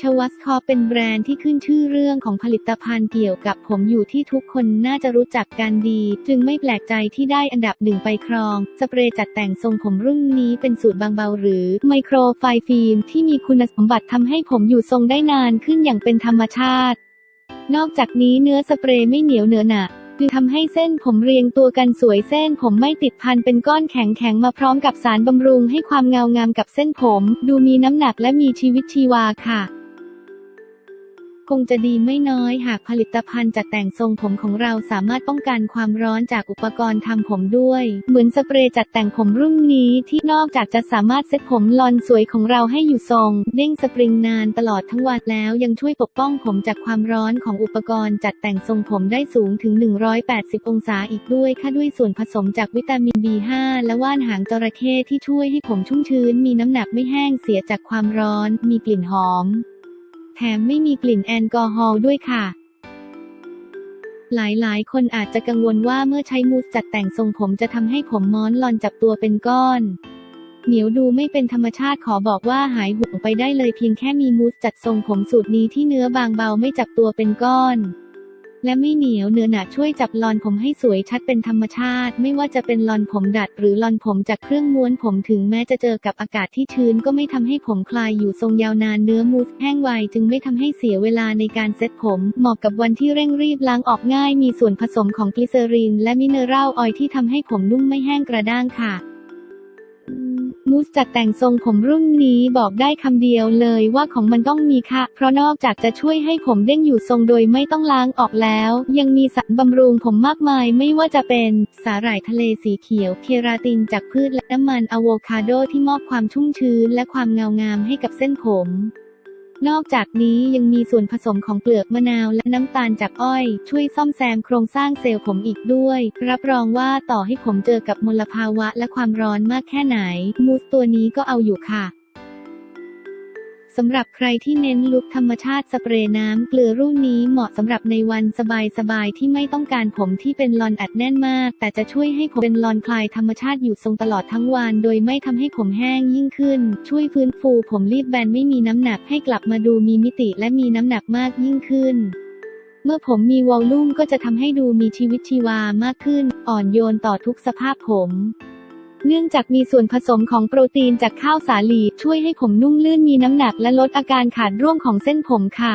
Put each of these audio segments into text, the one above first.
ชวัสคอเป็นแบรนด์ที่ขึ้นชื่อเรื่องของผลิตภัณฑ์เกี่ยวกับผมอยู่ที่ทุกคนน่าจะรู้จักกันดี จึงไม่แปลกใจที่ได้อันดับหนึ่งไปครอง สเปรย์จัดแต่งทรงผมรุ่นนี้เป็นสูตรบางเบาหรือไมโครไฟฟิล์มที่มีคุณสมบัติทำให้ผมอยู่ทรงได้นานขึ้นอย่างเป็นธรรมชาติ นอกจากนี้เนื้อสเปรย์ไม่เหนียวเหนอะหนะคือทำให้เส้นผมเรียงตัวกันสวยเส้นผมไม่ติดพันเป็นก้อนแข็งๆมาพร้อมกับสารบำรุงให้ความเงางามกับเส้นผม ดูมีน้ำหนักและมีชีวิตชีวาค่ะ งจะดีไม่น้อยหากผลิตภัณฑ์จัดแต่งทรงผมของเราสามารถป้องกันความร้อนจากอุปกรณ์ทำผมด้วย เหมือนสเปรย์จัดแต่งผมรุ่นนี้ที่นอกจากจะสามารถเซ็ตผมลอนสวยของเราให้อยู่ทรง เด้งสปริงนานตลอดทั้งวันแล้วยังช่วยปกป้องผมจากความร้อนของอุปกรณ์จัดแต่งทรงผมได้สูงถึง 180 องศาอีกด้วยค่ะด้วยส่วนผสมจากวิตามิน B5 และว่านหางจระเข้ที่ช่วยให้ผมชุ่มชื้น มีน้ำหนักไม่แห้งเสียจากความร้อน มีกลิ่นหอม มไม่มีกลิ่นแอลกอฮอล์ด้วยค่ะหลายๆ คนอาจจะกังวลว่าเมื่อใช้มูสจัดแต่งทรงผมจะทำให้ผมม้อนลอนจับตัวเป็นก้อน เหนียวดูไม่เป็นธรรมชาติขอบอกว่าหายห่วงไปได้เลยเพียงแค่มีมูสจัดทรงผมสูตรนี้ที่เนื้อบางเบาไม่จับตัวเป็นก้อน และไม่เหนียวเนื้อหนาช่วยจับลอนผมให้สวยชัดเป็นธรรมชาติ ไม่ว่าจะเป็นลอนผมดัด หรือลอนผมจากเครื่องม้วนผมถึงแม้จะเจอกับอากาศที่ชื้นก็ไม่ทำให้ผมคลายอยู่ทรงยาวนานเนื้อมูสแห้งไวจึงไม่ทำให้เสียเวลาในการเซ็ตผม เหมาะกับวันที่เร่งรีบล้างออกง่าย มีส่วนผสมของกลิเซอรินและมิเนอรัลออยล์ที่ทำให้ผมนุ่มไม่แห้งกระด้างค่ะ มูสจัดแต่งทรงผมรุ่นนี้บอกได้คำเดียวเลยว่าของมันต้องมีค่ะ เพราะนอกจากจะช่วยให้ผมเด้งอยู่ทรงโดยไม่ต้องล้างออกแล้ว ยังมีสารบำรุงผมมากมายไม่ว่าจะเป็นสาหร่ายทะเลสีเขียว เคราตินจากพืชและน้ำมันอะโวคาโดที่มอบความชุ่มชื้นและความเงางามให้กับเส้นผม นอกจากนี้ยังมีส่วนผสมของเปลือกมะนาวและน้ำตาลจากอ้อย ช่วยซ่อมแซมโครงสร้างเซลล์ผมอีกด้วย รับรองว่าต่อให้ผมเจอกับมลภาวะและความร้อนมากแค่ไหน มูสตัวนี้ก็เอาอยู่ค่ะ สำหรับใครที่เน้นลุคธรรมชาติสเปรย์น้ำเกลือรุ่นนี้เหมาะสำหรับในวันสบายๆที่ไม่ต้องการผมที่เป็นลอนอัดแน่นมาก แต่จะช่วยให้ผมเป็นลอนคลายธรรมชาติอยู่ทรงตลอดทั้งวัน โดยไม่ทำให้ผมแห้งยิ่งขึ้น ช่วยฟื้นฟูผมรีบแบนไม่มีน้ำหนักให้กลับมาดูมีมิติและมีน้ำหนักมากยิ่งขึ้นเมื่อผมมีวอลลุ่มก็จะทำให้ดูมีชีวิตชีวามากขึ้น อ่อนโยนต่อทุกสภาพผม เนื่องจากมีส่วนผสมของโปรตีนจากข้าวสาลี ช่วยให้ผมนุ่มลื่นมีน้ำหนักและลดอาการขาดร่วงของเส้นผมค่ะ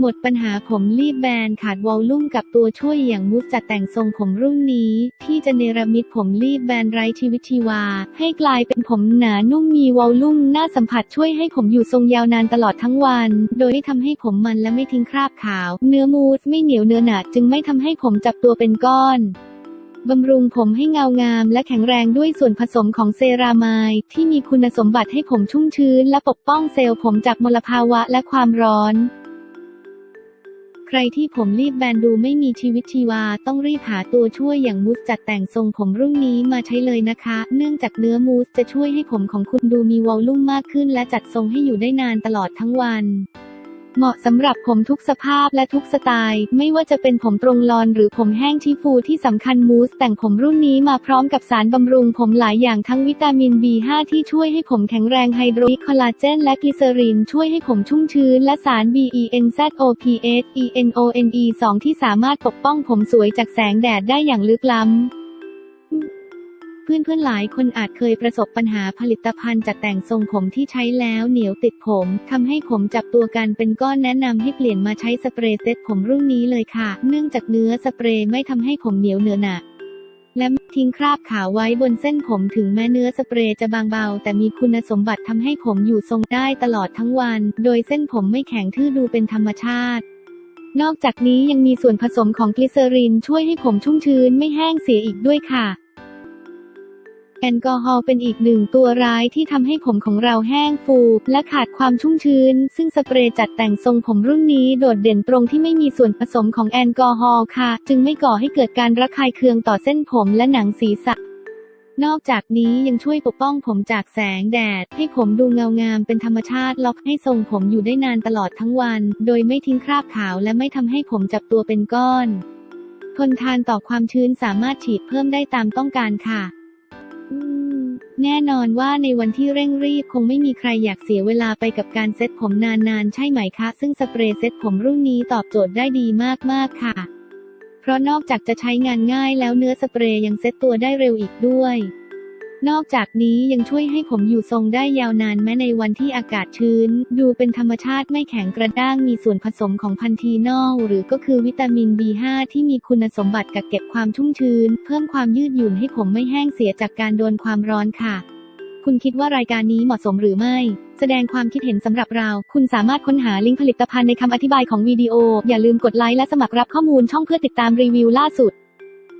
หมดปัญหาผมรีบแบนขาดวอลลุ่มกับตัวช่วยอย่างมูสจัดแต่งทรงผมรุ่นนี้ ที่จะเนรมิตผมรีบแบนไร้ชีวิตชีวา ให้กลายเป็นผมหนานุ่มมีวอลลุ่มน่าสัมผัสช่วยให้ผมอยู่ทรงยาวนานตลอดทั้งวัน โดยไม่ทำให้ผมมันและไม่ทิ้งคราบขาว เนื้อมูสไม่เหนียวเนื้อหนาจึงไม่ทำให้ผมจับตัวเป็นก้อน บำรุงผมให้เงางามและแข็งแรงด้วยส่วนผสมของเซรามายที่มีคุณสมบัติให้ผมชุ่มชื้นและปกป้องเซลล์ผมจากมลภาวะและความร้อน ใครที่ผมรีบแบนดูไม่มีชีวิตชีวาต้องรีบหาตัวช่วยอย่างมูสจัดแต่งทรงผมรุ่นนี้มาใช้เลยนะคะ เนื่องจากเนื้อมูสจะช่วยให้ผมของคุณดูมีวอลลุ่มมากขึ้น และจัดทรงให้อยู่ได้นานตลอดทั้งวัน เหมาะสำหรับผมทุกสภาพและทุกสไตล์ ไม่ว่าจะเป็นผมตรงลอนหรือผมแห้งที่ฟูที่สำคัญมูสแต่งผมรุ่นนี้มาพร้อมกับสารบำรุงผมหลายอย่างทั้งวิตามิน B5 ที่ช่วยให้ผมแข็งแรงไฮโดรคอลลาเจนและกลิเซอริน ช่วยให้ผมชุ่มชื้นและสาร BENZOPS ENONE 2ที่สามารถปกป้องผมสวยจากแสงแดดได้อย่างลึกล้ำ เพื่อนๆหลายคนอาจเคยประสบปัญหาผลิตภัณฑ์จัดแต่งทรงผมที่ใช้แล้วเหนียวติดผมทำให้ผมจับตัวกันเป็นก้อนแนะนำให้เปลี่ยนมาใช้สเปรย์เซ็ตผมรุ่นนี้เลยค่ะ เนื่องจากเนื้อสเปรย์ไม่ทำให้ผมเหนียวเหนอะหนะและไม่ทิ้งคราบขาวไว้บนเส้นผมถึงแม้เนื้อสเปรย์จะบางเบา แต่มีคุณสมบัติทำให้ผมอยู่ทรงได้ตลอดทั้งวัน โดยเส้นผมไม่แข็งทื่อดูเป็นธรรมชาตินอกจากนี้ยังมีส่วนผสมของกลิเซอรินช่วยให้ผมชุ่มชื้นไม่แห้งเสียอีกด้วยค่ะ แอลกอฮอล์เป็นอีกหนึ่งตัวร้ายที่ทำให้ผมของเราแห้งฟู และขาดความชุ่มชื้น ซึ่งสเปรย์จัดแต่งทรงผมรุ่นนี้โดดเด่นตรงที่ไม่มีส่วนผสมของแอลกอฮอล์ค่ะ จึงไม่ก่อให้เกิดการระคายเคืองต่อเส้นผมและหนังศีรษะนอกจากนี้ยังช่วยปกป้องผมจากแสงแดด ให้ผมดูเงางามเป็นธรรมชาติ ล็อกให้ทรงผมอยู่ได้นานตลอดทั้งวัน โดยไม่ทิ้งคราบขาวและไม่ทำให้ผมจับตัวเป็นก้อน ทนทานต่อความชื้นสามารถฉีดเพิ่มได้ตามต้องการค่ะ แน่นอนว่าในวันที่เร่งรีบคงไม่มีใครอยากเสียเวลาไปกับการเซ็ตผมนานๆ ใช่ไหมคะ ซึ่งสเปรย์เซ็ตผมรุ่นนี้ตอบโจทย์ได้ดีมากๆค่ะ เพราะนอกจากจะใช้งานง่ายแล้วเนื้อสเปรย์ยังเซ็ตตัวได้เร็วอีกด้วย นอกจากนี้ยังช่วยให้ผมอยู่ทรงได้ยาวนานแม้ในวันที่อากาศชื้น ดูเป็นธรรมชาติไม่แข็งกระด้างมีส่วนผสมของพันธีนอลหรือก็คือวิตามิน B5 ที่มีคุณสมบัติกักเก็บความชุ่มชื้น เพิ่มความยืดหยุ่นให้ผมไม่แห้งเสียจากการโดนความร้อนค่ะ คุณคิดว่ารายการนี้เหมาะสมหรือไม่ แสดงความคิดเห็นสำหรับเรา คุณสามารถค้นหาลิงก์ผลิตภัณฑ์ในคำอธิบายของวิดีโอ อย่าลืมกดไลค์และสมัครรับข้อมูลช่องเพื่อติดตามรีวิวล่าสุด